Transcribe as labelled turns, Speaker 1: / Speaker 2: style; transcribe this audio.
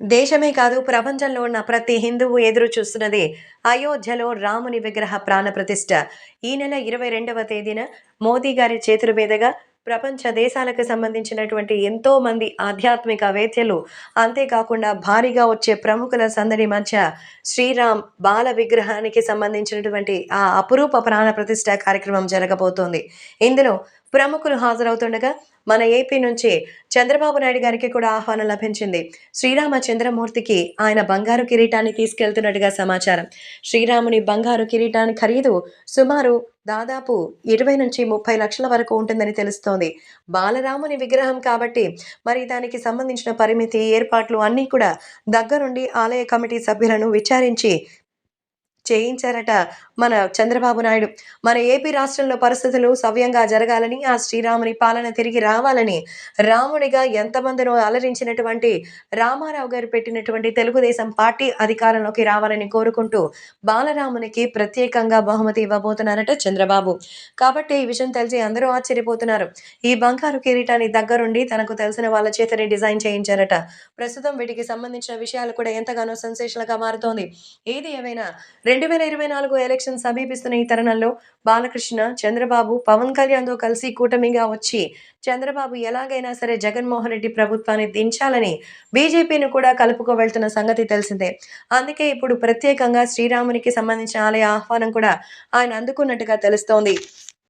Speaker 1: దేశమే కాదు ప్రపంచంలో ఉన్న ప్రతి హిందువు ఎదురు చూస్తున్నది అయోధ్యలో రాముని విగ్రహ ప్రాణ ప్రతిష్ఠ. ఈ నెల ఇరవై రెండవ తేదీన మోదీ గారి చేతుల మీదుగా ప్రపంచ దేశాలకు సంబంధించినటువంటి ఎంతో మంది ఆధ్యాత్మిక వేద్యలు అంతేకాకుండా భారీగా వచ్చే ప్రముఖుల సందడి మధ్య శ్రీరామ్ బాల విగ్రహానికి సంబంధించినటువంటి ఆ అపురూప ప్రాణ ప్రతిష్ట కార్యక్రమం జరగబోతోంది. ఇందులో ప్రముఖులు హాజరవుతుండగా మన ఏపీ నుంచి చంద్రబాబు నాయుడు గారికి కూడా ఆహ్వానం లభించింది. శ్రీరామ చంద్రమూర్తికి ఆయన బంగారు కిరీటాన్ని తీసుకెళ్తున్నట్టుగా సమాచారం. శ్రీరాముని బంగారు కిరీటాన్ని ఖరీదు సుమారు దాదాపు ఇరవై నుంచి ముప్పై లక్షల వరకు ఉంటుందని తెలుస్తోంది. బాలరాముని విగ్రహం కాబట్టి మరి దానికి సంబంధించిన పరిమితి ఏర్పాట్లు అన్నీ కూడా దగ్గరుండి ఆలయ కమిటీ సభ్యులను విచారించి చేయించారట మన చంద్రబాబు నాయుడు. మన ఏపీ రాష్ట్రంలో పరిస్థితులు సవ్యంగా జరగాలని ఆ శ్రీరాముని పాలన తిరిగి రావాలని రాముడిగా ఎంతమందినో అలరించినటువంటి రామారావు గారు పెట్టినటువంటి తెలుగుదేశం పార్టీ అధికారంలోకి రావాలని కోరుకుంటూ బాలరామునికి ప్రత్యేకంగా బహుమతి ఇవ్వబోతున్నారట చంద్రబాబు. కాబట్టి ఈ విషయం తెలిసి అందరూ ఆశ్చర్యపోతున్నారు. ఈ బంగారు కిరీటాన్ని దగ్గరుండి తనకు తెలిసిన వాళ్ళ చేతనే డిజైన్ చేయించారట. ప్రస్తుతం వీటికి సంబంధించిన విషయాలు కూడా ఎంతగానో సెన్సేషనల్గా మారుతోంది. ఏది ఏమైనా రెండు రెండు వేల ఇరవై నాలుగు ఎలక్షన్ సమీపిస్తున్న ఈ తరుణంలో బాలకృష్ణ చంద్రబాబు పవన్ కళ్యాణ్తో కలిసి కూటమిగా వచ్చి చంద్రబాబు ఎలాగైనా సరే జగన్మోహన్ రెడ్డి ప్రభుత్వాన్ని దించాలని బీజేపీని కూడా కలుపుకోవెళ్తున్న సంగతి తెలిసిందే. అందుకే ఇప్పుడు ప్రత్యేకంగా శ్రీరామునికి సంబంధించిన ఆలయ ఆహ్వానం కూడా ఆయన అందుకున్నట్టుగా తెలుస్తోంది.